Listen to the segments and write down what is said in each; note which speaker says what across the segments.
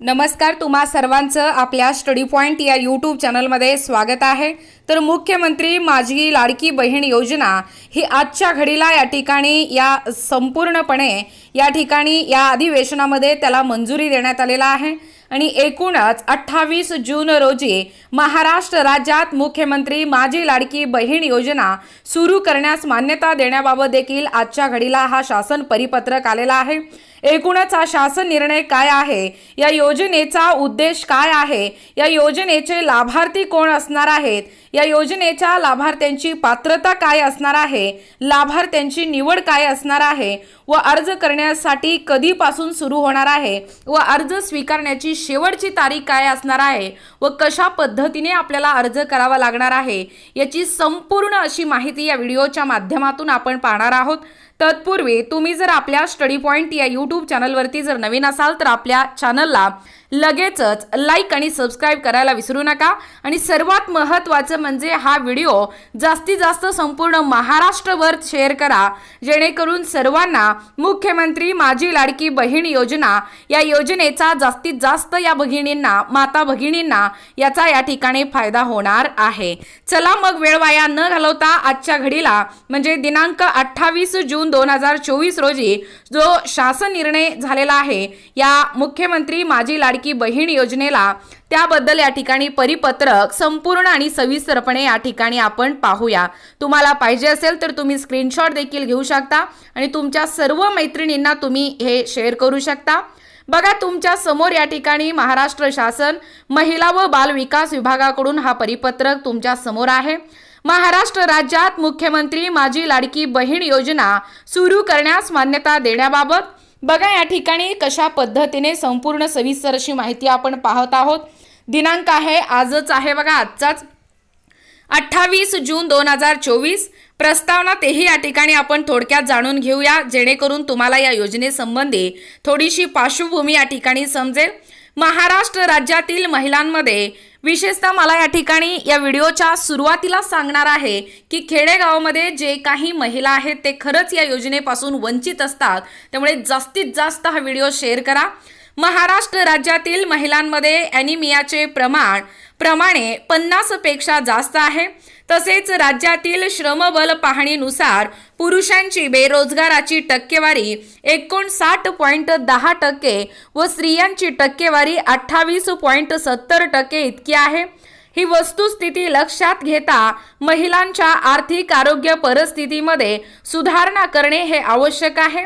Speaker 1: नमस्कार तुम्हा सर्वांचं आपल्या स्टडी पॉईंट या यूट्यूब चॅनलमध्ये स्वागत आहे. तर मुख्यमंत्री माझी लाडकी बहीण योजना ही आजच्या घडीला या ठिकाणी या संपूर्णपणे या ठिकाणी या अधिवेशनामध्ये त्याला मंजुरी देण्यात आलेला आहे. आणि एकूणच अठ्ठावीस जून रोजी महाराष्ट्र राज्यात मुख्यमंत्री माझी लाडकी बहीण योजना सुरू करण्यास मान्यता देण्याबाबत देखील आजच्या घडीला हा शासन परिपत्रक आलेला आहे. एकूणच हा शासन निर्णय काय आहे? या योजनेचा उद्देश काय आहे? या योजनेचे लाभार्थी कोण असणार आहेत? या योजनेच्या लाभार्थ्यांची पात्रता काय असणार आहे? लाभार्थ्यांची निवड काय असणार आहे? व अर्ज करण्यासाठी कधीपासून सुरू होणार आहे? व अर्ज स्वीकारण्याची शेवटची तारीख काय असणार आहे? व कशा पद्धतीने आपल्याला अर्ज करावा लागणार आहे? याची संपूर्ण अशी माहिती या व्हिडिओच्या माध्यमातून आपण पाहणार आहोत. तत्पूर्वी तुम्ही जर आपल्या स्टडी पॉईंट या यूट्यूब चॅनलवरती जर नवीन असाल तर आपल्या चॅनलला लगेचच लाईक आणि सबस्क्राईब करायला विसरू नका. आणि सर्वात महत्त्वाचं म्हणजे हा व्हिडिओ जास्तीत जास्त संपूर्ण महाराष्ट्रभर शेअर करा. जेणेकरून सर्वांना मुख्यमंत्री माझी लाडकी बहीण योजना या योजनेचा जास्तीत जास्त या भगिनींना माता भगिनींना याचा या ठिकाणी फायदा होणार आहे. चला मग वेळ वाया न घालवता आजच्या घडीला म्हणजे दिनांक अठ्ठावीस जून दोन हजार चोवीस रोजी जो शासन निर्णय झालेला आहे या मुख्यमंत्री माझी लाडकी बहीण योजनेला त्याबद्दल या ठिकाणी परिपत्रक संपूर्ण आणि सविस्तरपणे या ठिकाणी आपण पाहूया. तुम्हाला पाहिजे असेल तर तुम्ही स्क्रीनशॉट देखील घेऊ शकता आणि तुमच्या सर्व मैत्रिणींना तुम्ही हे शेअर करू शकता. बघा तुमच्यासमोर या ठिकाणी महाराष्ट्र शासन महिला व बाल विकास विभागाकडून हा परिपत्रक तुमच्यासमोर आहे. महाराष्ट्र राज्यात मुख्यमंत्री माझी लाडकी बहीण योजना सुरू करण्यास मान्यता देण्याबाबत बघा या ठिकाणी कशा पद्धतीने संपूर्ण सविस्तर अशी माहिती आपण पाहत आहोत. दिनांक आहे आजच आहे बघा आजचाच. अठ्ठावीस जून दोन हजार चोवीस. प्रस्तावना तेही या ठिकाणी आपण थोडक्यात जाणून घेऊया जेणेकरून तुम्हाला या योजनेसंबंधी थोडीशी पार्श्वभूमी या ठिकाणी समजेल. महाराष्ट्र राज्यातील महिलांमध्ये विशेषतः मला या ठिकाणी या व्हिडिओच्या सुरुवातीला सांगणार आहे की खेडेगावामध्ये जे काही महिला आहेत ते खरंच या योजनेपासून वंचित असतात. त्यामुळे जास्तीत जास्त हा व्हिडिओ शेअर करा. महाराष्ट्र राज्यातील महिलांमध्ये ॲनिमियाचे प्रमाण प्रमाणे पन्नासपेक्षा जास्त आहे. तसेच राज्यातील श्रमबल पाहणीनुसार पुरुषांची बेरोजगाराची टक्केवारी एकोणसाठ पॉईंट दहा टक्के व स्त्रियांची टक्केवारी अठ्ठावीस पॉईंट सत्तर टक्के इतकी आहे. ही वस्तुस्थिती लक्षात घेता महिलांच्या आर्थिक आरोग्य परिस्थितीमध्ये सुधारणा करणे हे आवश्यक आहे.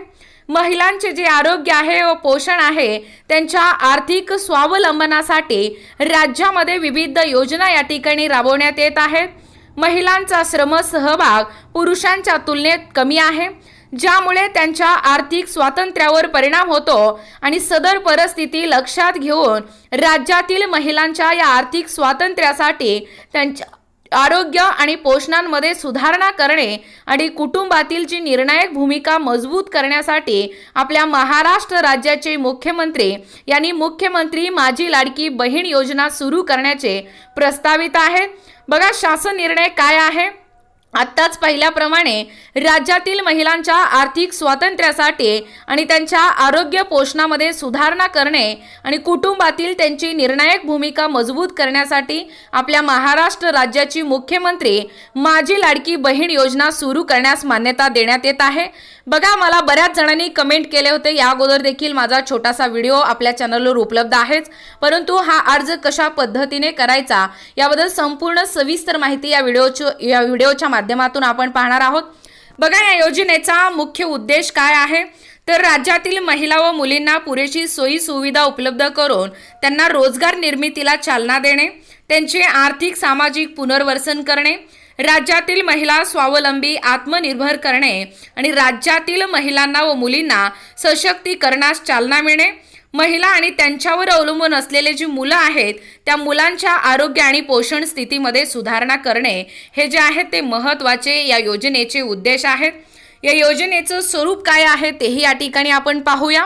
Speaker 1: महिलांचे जे आरोग्य आहे व पोषण आहे त्यांच्या आर्थिक स्वावलंबनासाठी राज्यामध्ये विविध योजना या ठिकाणी राबवण्यात येत आहेत. महिलांचा श्रम सहभाग पुरुषांच्या तुलनेत कमी आहे ज्यामुळे त्यांच्या आर्थिक स्वातंत्र्यावर परिणाम होतो आणि सदर परिस्थिती लक्षात घेऊन राज्यातील महिलांच्या या आर्थिक स्वातंत्र्यासाठी त्यांच्या आरोग्य आणि पोषणांमध्ये सुधारणा करणे आणि कुटुंबातील जी निर्णायक भूमिका मजबूत करण्यासाठी आपल्या महाराष्ट्र राज्याचे मुख्यमंत्री यांनी मुख्यमंत्री माझी लाडकी बहीण योजना सुरू करण्याचे प्रस्तावित आहे. बघा शासन निर्णय काय आहे? आत्ताच पाहिल्याप्रमाणे राज्यातील महिलांच्या आर्थिक स्वातंत्र्यासाठी आणि त्यांच्या आरोग्य पोषणामध्ये सुधारणा करणे आणि कुटुंबातील त्यांची निर्णायक भूमिका मजबूत करण्यासाठी आपल्या महाराष्ट्र राज्याची मुख्यमंत्री माझी लाडकी बहीण योजना सुरू करण्यास मान्यता देण्यात येत आहे. बघा मला बऱ्याच जणांनी कमेंट केले होते. या अगोदर देखील माझा छोटासा व्हिडिओ आपल्या चॅनलवर उपलब्ध आहेच. परंतु हा अर्ज कशा पद्धतीने करायचा याबद्दल संपूर्ण सविस्तर माहिती या व्हिडिओच्या या व्हिडिओच्या माध्यमातून आपण पाहणार आहोत. बघा या योजनेचा मुख्य उद्देश काय आहे? तर राज्यातील महिला व मुलींना पुरेशी सोयी सुविधा उपलब्ध करून त्यांना रोजगार निर्मितीला चालना देणे त्यांचे आर्थिक सामाजिक पुनर्वसन करणे राज्यातील महिला स्वावलंबी आत्मनिर्भर करणे आणि राज्यातील महिलांना व मुलींना सशक्तीकरणास चालना मिळणे. महिला आणि त्यांच्यावर अवलंबून असलेले जी मुलं आहेत त्या मुलांच्या आरोग्य आणि पोषण स्थितीमध्ये सुधारणा करणे हे जे आहे ते महत्त्वाचे या योजनेचे उद्देश आहेत. या योजनेचं स्वरूप काय आहे तेही या ठिकाणी आपण पाहूया.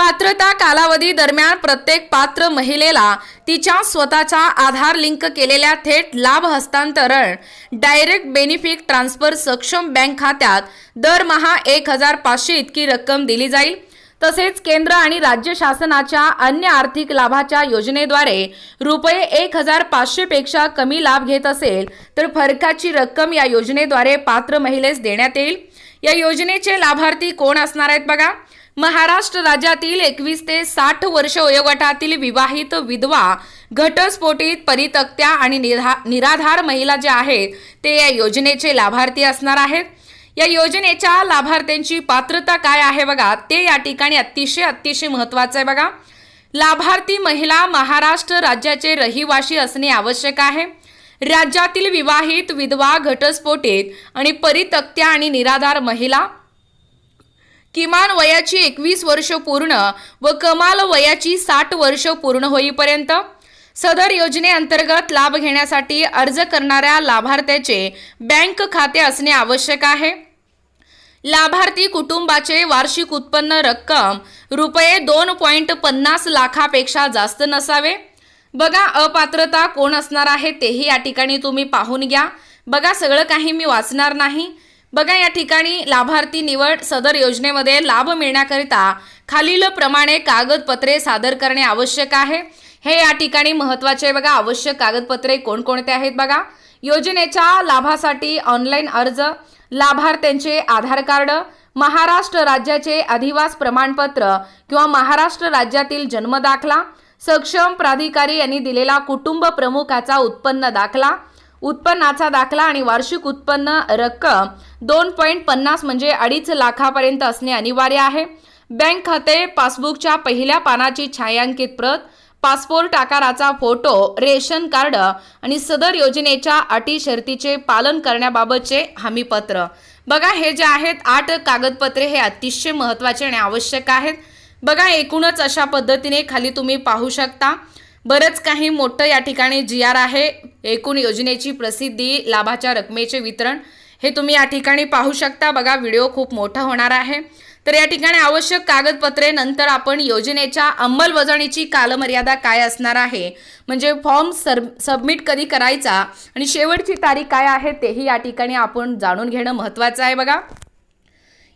Speaker 1: पात्रता कालावधी दरम्यान प्रत्येक पात्र महिलेला तिच्या स्वतःचा आधार लिंक केलेल्या थेट लाभ हस्तांतरण डायरेक्ट बेनिफिट ट्रान्सफर सक्षम बँक खात्यात दरमहा एक हजार पाचशे इतकी रक्कम दिली जाईल. तसेच केंद्र आणि राज्य शासनाच्या अन्य आर्थिक लाभाच्या योजनेद्वारे रुपये एक हजार पाचशे पेक्षा कमी लाभ घेत असेल तर फरकाची रक्कम या योजनेद्वारे पात्र महिलेस देण्यात येईल. या योजनेचे लाभार्थी कोण असणार आहेत बघा? महाराष्ट्र राज्यातील एकवीस ते साठ वर्ष वयोगटातील विवाहित विधवा घटस्फोटीत परितक्त्या आणि निरा निराधार महिला ज्या आहेत ते या योजनेचे लाभार्थी असणार आहेत. या योजनेच्या लाभार्थ्यांची पात्रता काय आहे बघा ते या ठिकाणी अतिशय अतिशय महत्वाचं आहे बघा. लाभार्थी महिला महाराष्ट्र राज्याचे रहिवासी असणे आवश्यक आहे. राज्यातील विवाहित विधवा घटस्फोटीत आणि परितक्त्या आणि निराधार महिला किमान वयाची एकवीस वर्ष पूर्ण व कमाल वयाची साठ वर्ष पूर्ण होईपर्यंत. सदर योजनेअंतर्गत लाभ घेण्यासाठी अर्ज करणाऱ्या लाभार्थ्याचे बँक खाते असणे आवश्यक आहे. लाभार्थी कुटुंबाचे वार्षिक उत्पन्न रक्कम रुपये दोन पॉईंट पन्नास लाखापेक्षा जास्त नसावे. बघा अपात्रता कोण असणार आहे तेही या ठिकाणी तुम्ही पाहून घ्या. बघा सगळं काही मी वाचणार नाही. बघा या ठिकाणी लाभार्थी निवड सदर योजनेमध्ये लाभ मिळण्याकरिता खालील प्रमाणे कागदपत्रे सादर करणे आवश्यक आहे. हे या ठिकाणी महत्त्वाचे आहे बघा. आवश्यक कागदपत्रे कोणकोणते आहेत बघा. योजनेच्या लाभासाठी ऑनलाईन अर्ज लाभार्थ्यांचे आधार कार्ड महाराष्ट्र राज्याचे अधिवास प्रमाणपत्र किंवा महाराष्ट्र राज्यातील जन्मदाखला सक्षम प्राधिकारी यांनी दिलेला कुटुंब प्रमुखाचा उत्पन्न दाखला उत्पन्नाचा दाखला आणि वार्षिक उत्पन्न रक्कम दोन पॉईंट पन्नास म्हणजे अडीच लाखापर्यंत असणे अनिवार्य आहे. बँक खाते पासबुकच्या पहिल्या पानाची छायांकित प्रत पासपोर्ट आकाराचा फोटो रेशन कार्ड आणि सदर योजनेच्या अटी शर्तीचे पालन करण्याबाबतचे हमीपत्र. बघा हे जे आहेत आठ कागदपत्रे हे अतिशय महत्त्वाचे आणि आवश्यक आहेत. बघा एकूणच अशा पद्धतीने खाली तुम्ही पाहू शकता. बरंच काही मोठं या ठिकाणी जी आर आहे. एकूण योजनेची प्रसिद्धी लाभाच्या रकमेचे वितरण हे तुम्ही या ठिकाणी पाहू शकता. बघा व्हिडिओ खूप मोठा होणार आहे. तर या ठिकाणी आवश्यक कागदपत्रे नंतर आपण योजनेच्या अंमलबजावणीची कालमर्यादा काय असणार आहे? म्हणजे फॉर्म सर सबमिट कधी करायचा आणि शेवटची तारीख काय आहे तेही या ठिकाणी आपण जाणून घेणं महत्त्वाचं आहे बघा.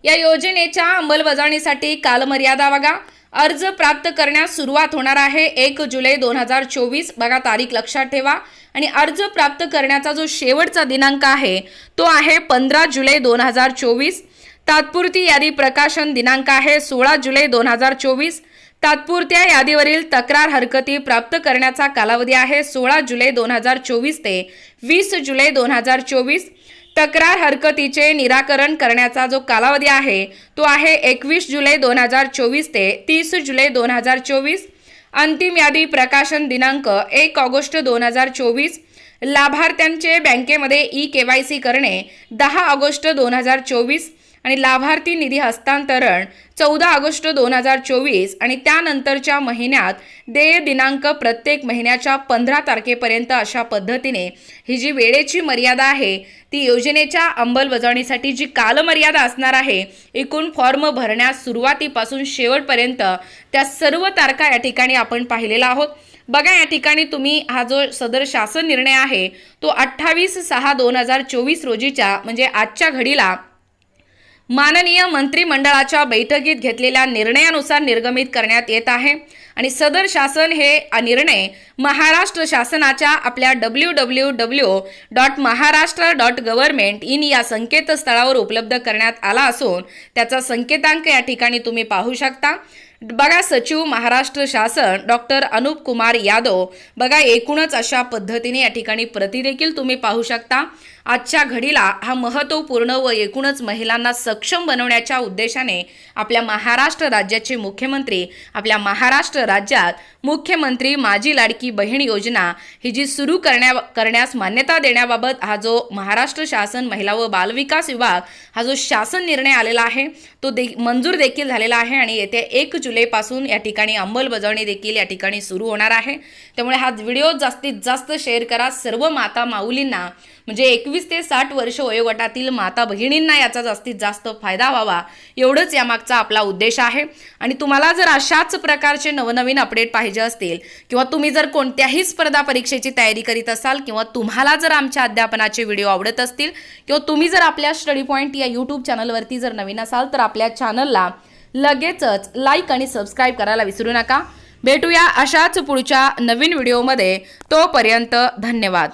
Speaker 1: या योजनेच्या अंमलबजावणीसाठी कालमर्यादा बघा. अर्ज प्राप्त करण्यास सुरुवात होणार आहे एक जुलै दोन हजार चोवीस. बघा तारीख लक्षात ठेवा. आणि अर्ज प्राप्त करण्याचा जो शेवटचा दिनांक आहे तो आहे पंधरा जुलै दोन हजार चोवीस. तात्पुरती यादी प्रकाशन दिनांक आहे सोळा जुलै दोन हजार चोवीस. तात्पुरत्या यादीवरील तक्रार हरकती प्राप्त करण्याचा कालावधी आहे सोळा जुलै दोन हजार चोवीस ते वीस जुलै दोन हजार चोवीस. तक्रार हरकतीचे निराकरण करण्याचा जो कालावधी आहे तो आहे एकवीस जुलै दोन हजार चोवीस ते तीस जुलै दोन हजार चोवीस. अंतिम यादी प्रकाशन दिनांक एक ऑगस्ट दोन हजार चोवीस. लाभार्थ्यांचे बँकेमध्ये ई के वाय सी करणे दहा ऑगस्ट दोन हजार चोवीस. आणि लाभार्थी निधी हस्तांतरण चौदा ऑगस्ट दोन हजार चोवीस आणि त्यानंतरच्या महिन्यात देय दिनांक प्रत्येक महिन्याच्या पंधरा तारखेपर्यंत अशा पद्धतीने ही जी वेळेची मर्यादा आहे ती योजनेच्या अंमलबजावणीसाठी जी कालमर्यादा असणार आहे एकूण फॉर्म भरण्यास सुरुवातीपासून शेवटपर्यंत त्या सर्व तारखा या ठिकाणी आपण पाहिलेला आहोत. बघा या ठिकाणी तुम्ही हा जो सदर शासन निर्णय आहे तो अठ्ठावीस सहा दोन हजार चोवीस रोजीच्या म्हणजे आजच्या घडीला माननीय मंत्रिमंडळाच्या बैठकीत घेतलेल्या निर्णयानुसार निर्गमित करण्यात येत आहे. आणि सदर शासन हे निर्णय महाराष्ट्र शासनाच्या आपल्या W W W dot Maharashtra dot government in या संकेतस्थळावर उपलब्ध करण्यात आला असून त्याचा संकेतांक या ठिकाणी तुम्ही पाहू शकता. बघा सचिव महाराष्ट्र शासन डॉक्टर अनुप कुमार यादव. बघा एकूणच अशा पद्धतीने या ठिकाणी प्रती देखील तुम्ही पाहू शकता. आजच्या घडीला हा महत्त्वपूर्ण व एकूणच महिलांना सक्षम बनवण्याच्या उद्देशाने आपल्या महाराष्ट्र राज्याचे मुख्यमंत्री आपल्या महाराष्ट्र राज्यात मुख्यमंत्री माझी लाडकी बहीण योजना ही जी सुरू करण्या करण्यास मान्यता देण्याबाबत हा जो महाराष्ट्र शासन महिला व बालविकास विभाग हा जो शासन निर्णय आलेला आहे तो दे मंजूर देखील झालेला आहे आणि येत्या एक जुलैपासून या ठिकाणी अंमलबजावणी देखील या ठिकाणी सुरू होणार आहे. त्यामुळे हा व्हिडिओ जास्तीत जास्त शेअर करा. सर्व माता माऊलींना म्हणजे एकवीस ते साठ वर्ष वयोगटातील माता भगिनींना याचा जास्तीत जास्त फायदा व्हावा एवढंच यामागचा आपला उद्देश आहे. आणि तुम्हाला जर अशाच प्रकारचे नवनवीन अपडेट पाहिजे असतील किंवा तुम्ही जर कोणत्याही स्पर्धा परीक्षेची तयारी करीत असाल किंवा तुम्हाला जर आमच्या अध्यापनाचे व्हिडिओ आवडत असतील किंवा तुम्ही जर आपल्या स्टडी पॉईंट या यूट्यूब चॅनलवरती जर नवीन असाल तर आपल्या चॅनलला लगेचच लाईक आणि सबस्क्राईब करायला विसरू नका. भेटूया अशाच पुढच्या नवीन व्हिडिओमध्ये. तोपर्यंत धन्यवाद.